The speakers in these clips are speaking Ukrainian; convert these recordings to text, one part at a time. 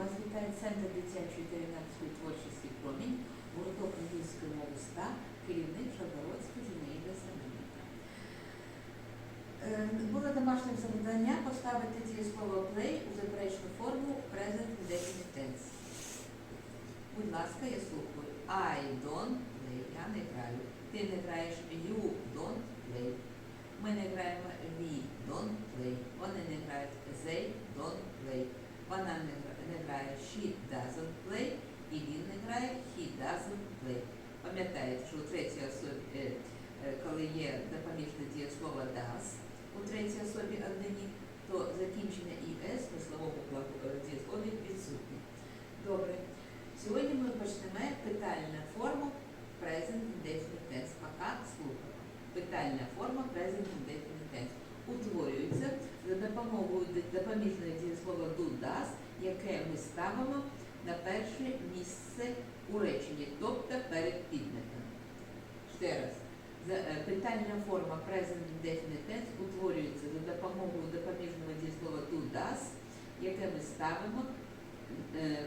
Вас вітає Центр дитячої та юнацької творчості промінь, гурток англійської мови СТА, керівник Шабородська Зінаїда Семенівна. Е, Було домашнє завдання поставити дієслово play у заперечну форму present indefinite tense. Будь ласка, я слухаю. I don't play. Я не граю. Ти не граєш you don't play. Ми не граємо we don't play. Вони не грають they don't play. Вона не, гра- не she doesn't play. І він не грає he doesn't play. Пам'ятаєте, що у третій особі, е, е, коли є допоміжне дієслово does у третій особі однині, то закінчення в смисловому глаго- е, дієслові відсутнє. Добре. Сьогодні ми почнемо питальну форму present indefinite tense. Пока слухаємо. Питальна форма present indefinite tense утворюється за допомогою допоміжного дієслова do does, яке ми ставимо на перше місце у реченні, тобто перед підметом. Ще раз. Е, Питальна форма present indefinite tense утворюється за допомогою допоміжного дієслова do does, яке ми ставимо е,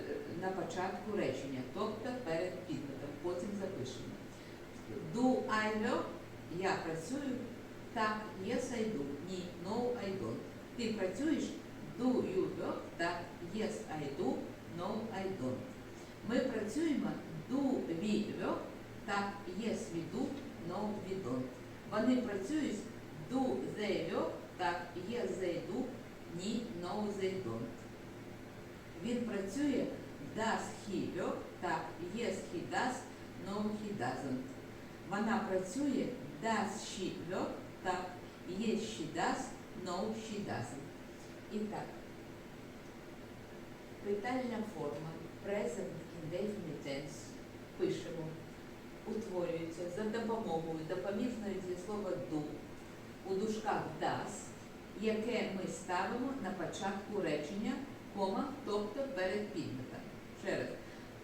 на початку речення, тобто перед підметом. Потім запишемо. Do I work? Я працюю. Так, yes I do. Ні, no I don't. Ти працюєш? Do you work? Так. No I don't. Ми працюємо. Do we work? Так, yes we do. No we don't. Вони працюють. Do they work? Так, yes they do. Ні, no they don't. Він працює. Does he work? Так, yes he does. No he doesn't. Вона працює. Does she work? Так, yes she does. No she doesn't. І так. Питальна форма present indefinite пишемо. Утворюється за допомогою допоміжного дієслова do у дужках does, яке ми ставимо на початку речення, кома, тобто перед підметом. Ще раз.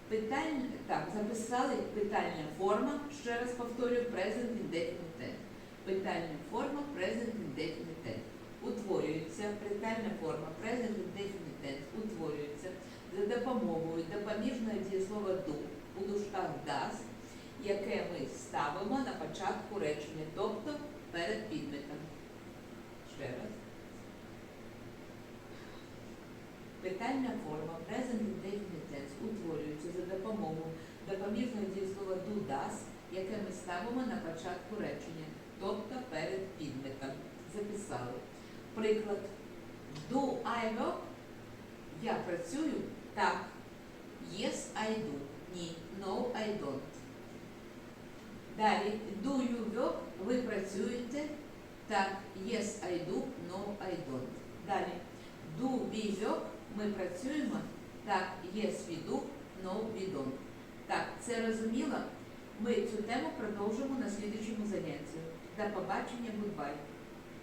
Питальна, так, записали питальна форма, ще раз повторюю, present indefinite tense. Питальна форма present indefinite tense. Утворюється питальна форма present indefinite tense утворюється допомогою допоміжного дієслова do у дужках does, яке ми ставимо на початку речення, тобто перед підметом. Ще раз. Питальна форма present indefinite tense утворюється за допомогою допоміжного дієслова does, яке ми ставимо на початку речення, тобто перед підметом. Записали. Приклад. Do I work? Я працюю? Так. Yes, I do. Ні. No, I don't. Далі. Do you work? Ви працюєте? Так. Yes, I do. No, I don't. Далі. Do we work? Ми працюємо? Так. Yes, we do. No, we don't. Так, це розуміло? Ми цю тему продовжимо на слідчому занятті. До побачення, goodbye.